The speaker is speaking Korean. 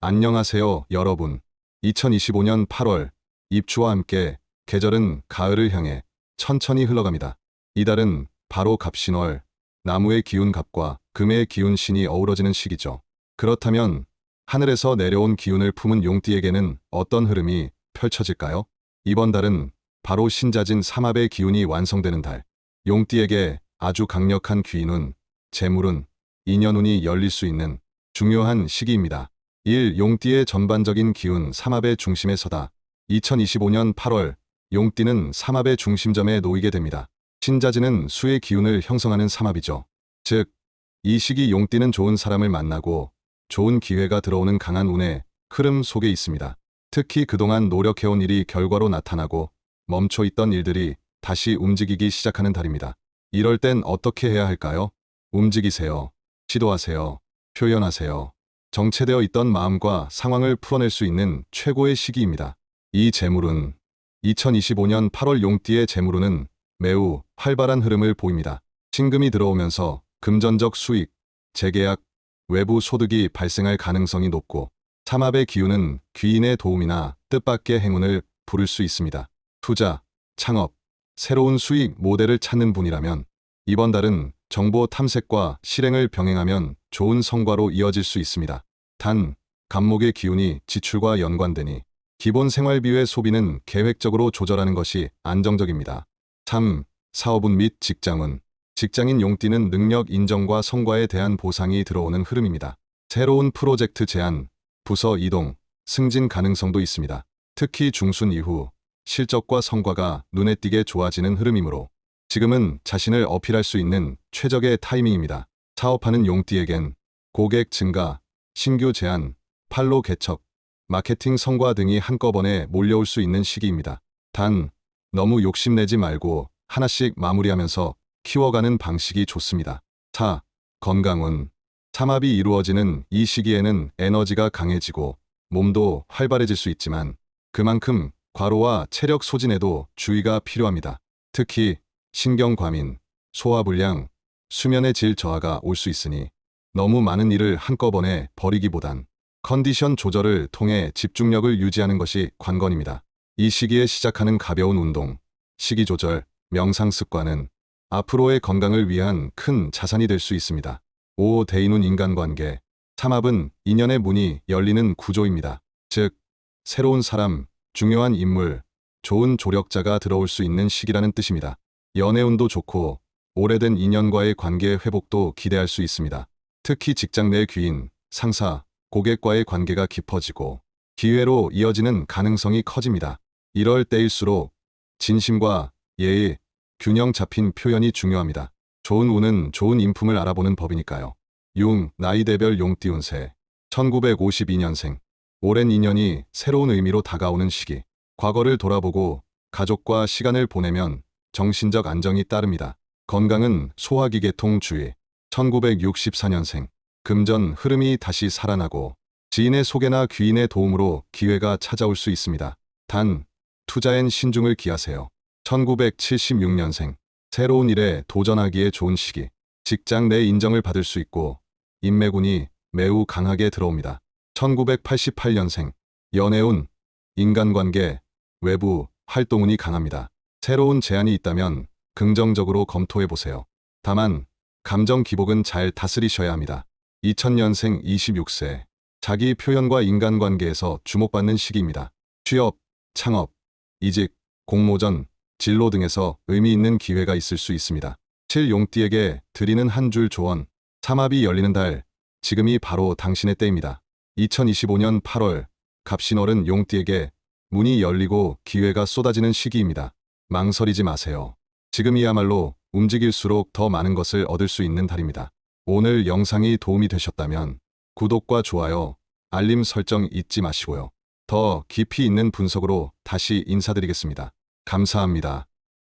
안녕하세요, 여러분. 2025년 8월, 입추와 함께 계절은 가을을 향해 천천히 흘러갑니다. 이달은 바로 갑신월, 나무의 기운 갑과 금의 기운 신이 어우러지는 시기죠. 그렇다면 하늘에서 내려온 기운을 품은 용띠에게는 어떤 흐름이 펼쳐질까요? 이번 달은 바로 신자진 삼합의 기운이 완성되는 달. 용띠에게 아주 강력한 귀인운, 재물운, 인연운이 열릴 수 있는 중요한 시기입니다. 1. 용띠의 전반적인 기운 삼합의 중심에 서다. 2025년 8월 용띠는 삼합의 중심점에 놓이게 됩니다. 신자지는 수의 기운을 형성하는 삼합이죠. 즉, 이 시기 용띠는 좋은 사람을 만나고 좋은 기회가 들어오는 강한 운의 흐름 속에 있습니다. 특히 그동안 노력해온 일이 결과로 나타나고 멈춰 있던 일들이 다시 움직이기 시작하는 달입니다. 이럴 땐 어떻게 해야 할까요? 움직이세요. 시도하세요. 표현하세요. 정체되어 있던 마음과 상황을 풀어낼 수 있는 최고의 시기입니다. 이 재물은 2025년 8월 용띠의 재물운은 매우 활발한 흐름을 보입니다. 신금이 들어오면서 금전적 수익, 재계약, 외부 소득이 발생할 가능성이 높고 삼합의 기운은 귀인의 도움이나 뜻밖의 행운을 부를 수 있습니다. 투자, 창업, 새로운 수익 모델을 찾는 분이라면 이번 달은 정보 탐색과 실행을 병행하면 좋은 성과로 이어질 수 있습니다. 단, 감목의 기운이 지출과 연관되니 기본 생활비의 소비는 계획적으로 조절하는 것이 안정적입니다. 3. 사업운 및 직장운 직장인 용띠는 능력 인정과 성과에 대한 보상이 들어오는 흐름입니다. 새로운 프로젝트 제안, 부서 이동, 승진 가능성도 있습니다. 특히 중순 이후 실적과 성과가 눈에 띄게 좋아지는 흐름이므로 지금은 자신을 어필할 수 있는 최적의 타이밍입니다. 사업하는 용띠에겐 고객 증가, 신규 제안, 팔로 개척, 마케팅 성과 등이 한꺼번에 몰려올 수 있는 시기입니다. 단, 너무 욕심내지 말고 하나씩 마무리하면서 키워가는 방식이 좋습니다. 4. 건강운. 삼합이 이루어지는 이 시기에는 에너지가 강해지고 몸도 활발해질 수 있지만 그만큼 과로와 체력 소진에도 주의가 필요합니다. 특히 신경과민, 소화불량, 수면의 질 저하가 올 수 있으니 너무 많은 일을 한꺼번에 버리기보단 컨디션 조절을 통해 집중력을 유지하는 것이 관건입니다. 이 시기에 시작하는 가벼운 운동, 식이 조절, 명상 습관은 앞으로의 건강을 위한 큰 자산이 될 수 있습니다. 5. 대인운 인간관계. 삼합은 인연의 문이 열리는 구조입니다. 즉, 새로운 사람, 중요한 인물, 좋은 조력자가 들어올 수 있는 시기라는 뜻입니다. 연애운도 좋고 오래된 인연과의 관계 회복도 기대할 수 있습니다. 특히 직장 내 귀인, 상사, 고객과의 관계가 깊어지고 기회로 이어지는 가능성이 커집니다. 이럴 때일수록 진심과 예의, 균형 잡힌 표현이 중요합니다. 좋은 운은 좋은 인품을 알아보는 법이니까요. 용, 나이대별 용띠운세. 1952년생. 오랜 인연이 새로운 의미로 다가오는 시기. 과거를 돌아보고 가족과 시간을 보내면 정신적 안정이 따릅니다. 건강은 소화기계통 주의. 1964년생. 금전 흐름이 다시 살아나고 지인의 소개나 귀인의 도움으로 기회가 찾아올 수 있습니다. 단, 투자엔 신중을 기하세요. 1976년생. 새로운 일에 도전하기에 좋은 시기. 직장 내 인정을 받을 수 있고 인매군이 매우 강하게 들어옵니다. 1988년생. 연애운, 인간관계, 외부, 활동운이 강합니다. 새로운 제안이 있다면 긍정적으로 검토해 보세요. 다만 감정 기복은 잘 다스리셔야 합니다. 2000년생 26세. 자기 표현과 인간관계에서 주목받는 시기입니다. 취업, 창업, 이직, 공모전, 진로 등에서 의미 있는 기회가 있을 수 있습니다. 7용띠에게 드리는 한 줄 조언. 삼합이 열리는 달, 지금이 바로 당신의 때입니다. 2025년 8월, 갑신월은 용띠에게 문이 열리고 기회가 쏟아지는 시기입니다. 망설이지 마세요. 지금이야말로 움직일수록 더 많은 것을 얻을 수 있는 달입니다. 오늘 영상이 도움이 되셨다면 구독과 좋아요, 알림 설정 잊지 마시고요. 더 깊이 있는 분석으로 다시 인사드리겠습니다. 감사합니다.